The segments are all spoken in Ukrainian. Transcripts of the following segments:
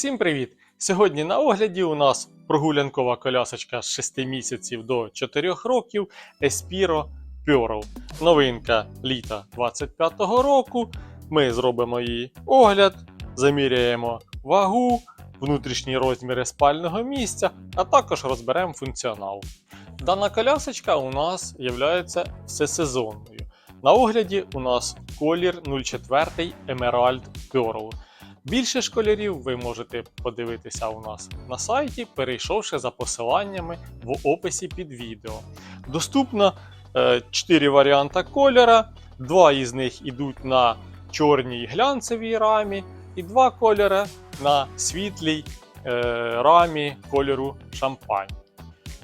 Всім привіт! Сьогодні на огляді у нас прогулянкова колясочка з 6 місяців до 4 років Espiro Pearl. Новинка літа 25-го року. Ми зробимо її огляд, заміряємо вагу, внутрішні розміри спального місця, а також розберемо функціонал. Дана колясочка у нас є всесезонною. На огляді у нас колір 04 Emerald Pearl. Більше ж кольорів ви можете подивитися у нас на сайті, перейшовши за посиланнями в описі під відео. Доступно 4 варіанти кольора, два із них йдуть на чорній глянцевій рамі, і два кольори на світлій е, рамі кольору шампань.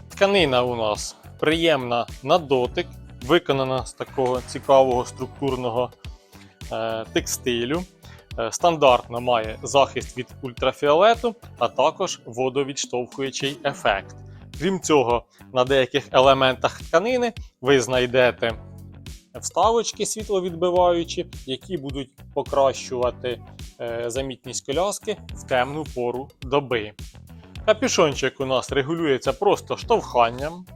Тканина у нас приємна на дотик, виконана з такого цікавого структурного е, текстилю. Е, Стандартно має захист від ультрафіолету, а також водовідштовхуючий ефект. Крім цього, на деяких елементах тканини ви знайдете вставочки світловідбиваючі, які будуть покращувати е, замітність коляски в темну пору доби. Капюшончик у нас регулюється просто штовханням.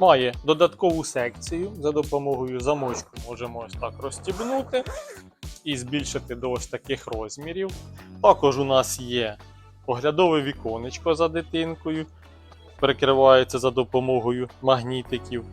Має додаткову секцію. За допомогою замочку можемо ось так розстібнути і збільшити до ось таких розмірів. Також у нас є оглядове віконечко за дитинкою, перекривається за допомогою магнітиків.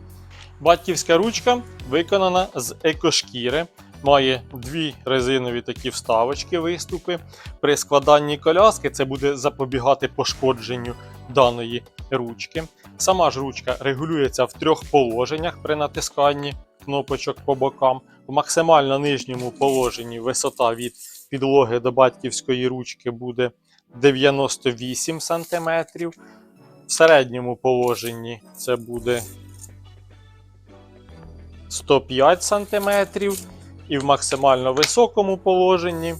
Батьківська ручка виконана з екошкіри. Має дві резинові такі вставочки, виступи. При складанні коляски це буде запобігати пошкодженню даної ручки. Сама ж ручка регулюється в трьох положеннях при натисканні кнопочок по бокам. В максимально нижньому положенні висота від підлоги до батьківської ручки буде 98 см. В середньому положенні це буде 105 см. І в максимально високому положенні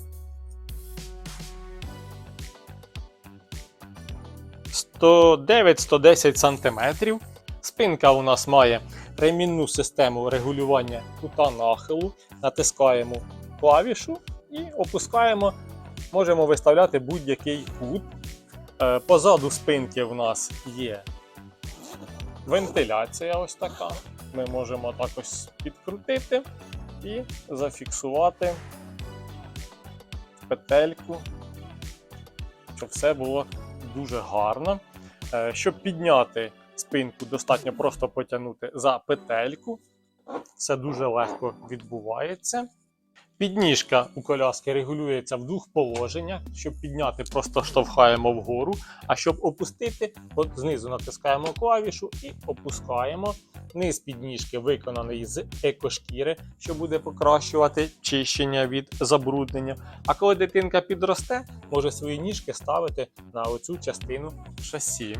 109-110 см. Спинка у нас має ремінну систему регулювання кута нахилу. Натискаємо клавішу і опускаємо. Можемо виставляти будь-який кут. Е, Позаду спинки в нас є вентиляція ось така. Ми можемо так ось підкрутити і зафіксувати петельку, щоб все було дуже гарно. Е, Щоб підняти спинку, достатньо просто потягнути за петельку. Все дуже легко відбувається. Підніжка у коляски регулюється в двох положеннях. Щоб підняти, просто штовхаємо вгору. А щоб опустити, от знизу натискаємо клавішу і опускаємо. Низ підніжки виконаний з екошкіри, що буде покращувати чищення від забруднення. А коли дитинка підросте, може свої ніжки ставити на оцю частину шасі.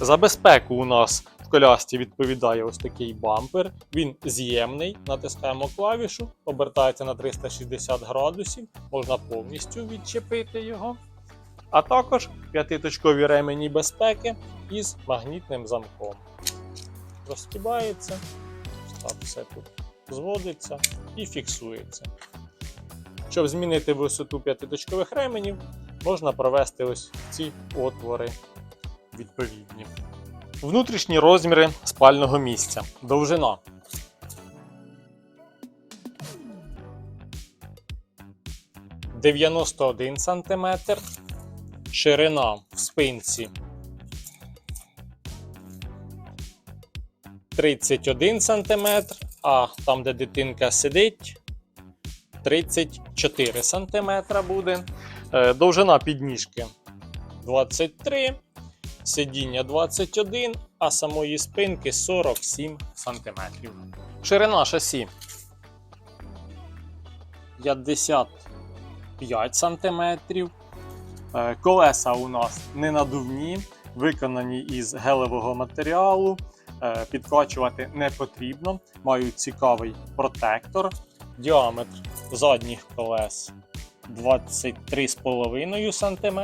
За безпеку у нас в колясці відповідає ось такий бампер. Він з'ємний. Натискаємо клавішу, обертається на 360 градусів, можна повністю відчепити його. А також п'ятиточкові ремені безпеки із магнітним замком. Розстібається, так все тут зводиться і фіксується. Щоб змінити висоту п'ятиточкових ременів, можна провести ось ці отвори відповідні. Внутрішні розміри спального місця. Довжина. Дев'яносто один сантиметр. Ширина в спинці 31 сантиметр, а там, де дитинка сидить, 34 сантиметра буде. Е, Довжина підніжки 23 сидіння 21, а самої спинки 47 см. Ширина шасі 55 см. Колеса у нас ненадувні, виконані із гелевого матеріалу. Е, Підкачувати не потрібно. Мають цікавий протектор. Діаметр задніх колес 23,5 см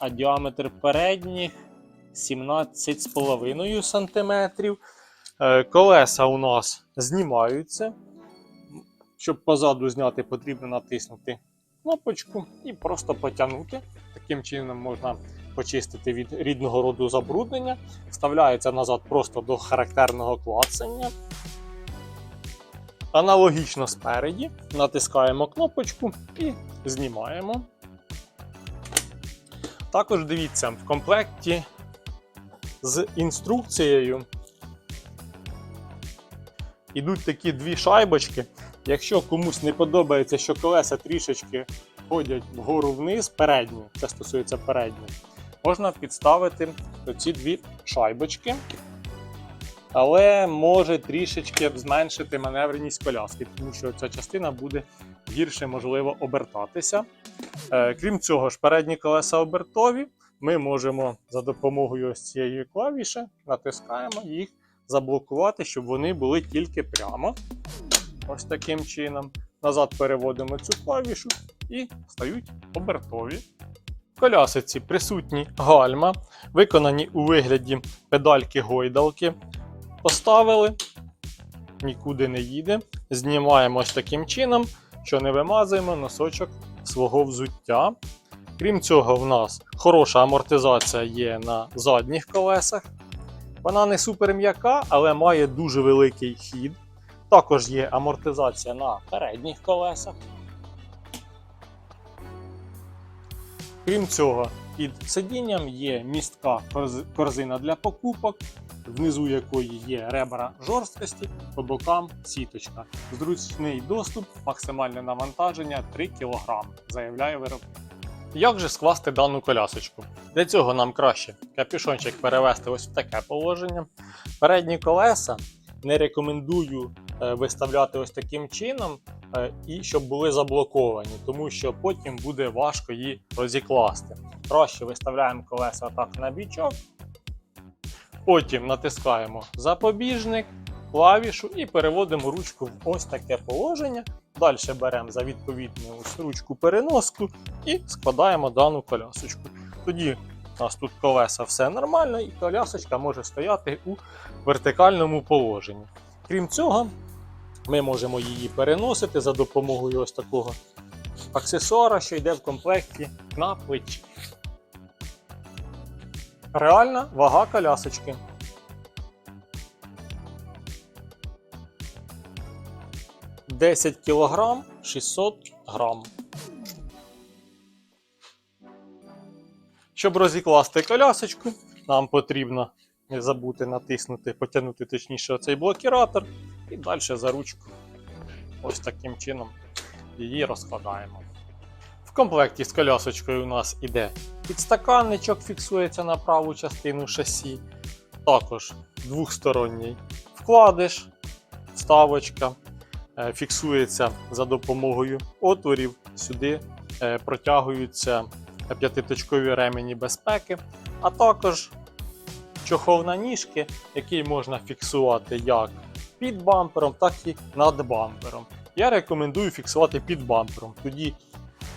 а діаметр передніх 17,5 см. Е, Колеса у нас знімаються. Щоб позаду зняти, потрібно натиснути кнопочку і просто потягнути. Таким чином можна почистити від рідного роду забруднення. Вставляється назад просто до характерного клацання. Аналогічно спереді натискаємо кнопочку і знімаємо. Також дивіться, в комплекті з інструкцією йдуть такі дві шайбочки. Якщо комусь не подобається, що колеса трішечки ходять вгору вниз, передні, це стосується передніх, можна підставити оці дві шайбочки, але може трішечки зменшити маневреність коляски, тому що ця частина буде гірше можливо обертатися. Е, Крім цього ж, передні колеса обертові. Ми можемо за допомогою ось цієї клавіші натискаємо їх заблокувати, щоб вони були тільки прямо. Ось таким чином. Назад переводимо цю клавішу і стають обертові. В колясиці присутні гальма, виконані у вигляді педальки гойдалки. Поставили, нікуди не їде. Знімаємо ось таким чином, що не вимазуємо носочок свого взуття. Крім цього, в нас хороша амортизація є на задніх колесах. Вона не супер м'яка, але має дуже великий хід. Також є амортизація на передніх колесах. Крім цього, під сидінням є містка корзина для покупок, внизу якої є ребра жорсткості, по бокам сіточка. Зручний доступ, максимальне навантаження 3 кг, заявляє виробник. Як же скласти дану колясочку? Для цього нам краще капюшончик перевести ось в таке положення. Передні колеса не рекомендую е, виставляти ось таким чином, е, і щоб були заблоковані, тому що потім буде важко її розікласти. Краще виставляємо колеса так на бічок, потім натискаємо запобіжник, клавішу і переводимо ручку в ось таке положення. Далі беремо за відповідну ось ручку переноску і складаємо дану колясочку. Тоді у нас тут колеса все нормально, і колясочка може стояти у вертикальному положенні. Крім цього, ми можемо її переносити за допомогою ось такого аксесуара, що йде в комплекті на плечі. Реальна вага колясочки. Десять кілограм 600 грам. Щоб розікласти колясочку, нам потрібно не забути натиснути, потягнути точніше оцей блокіратор і далі за ручку. Ось таким чином її розкладаємо. Комплекті з колясочкою у нас іде підстаканничок, фіксується на праву частину шасі. Також двохсторонній вкладиш, вставочка, е, фіксується за допомогою отворів. Сюди е, протягуються п'ятиточкові ремені безпеки, а також чохол на ніжки, який можна фіксувати як під бампером, так і над бампером. Я рекомендую фіксувати під бампером. Тоді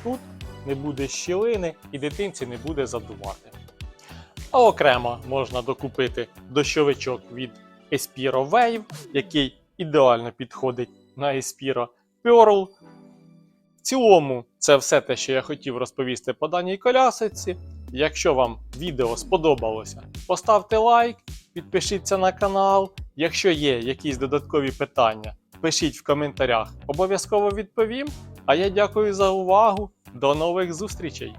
тут не буде щілини і дитинці не буде задувати. А окремо можна докупити дощовичок від Espiro Wave, який ідеально підходить на Espiro Pearl. В цілому, це все те, що я хотів розповісти по даній колясиці. Якщо вам відео сподобалося, поставте лайк, підпишіться на канал. Якщо є якісь додаткові питання, пишіть в коментарях, обов'язково відповім. А я дякую за увагу. До нових зустрічей!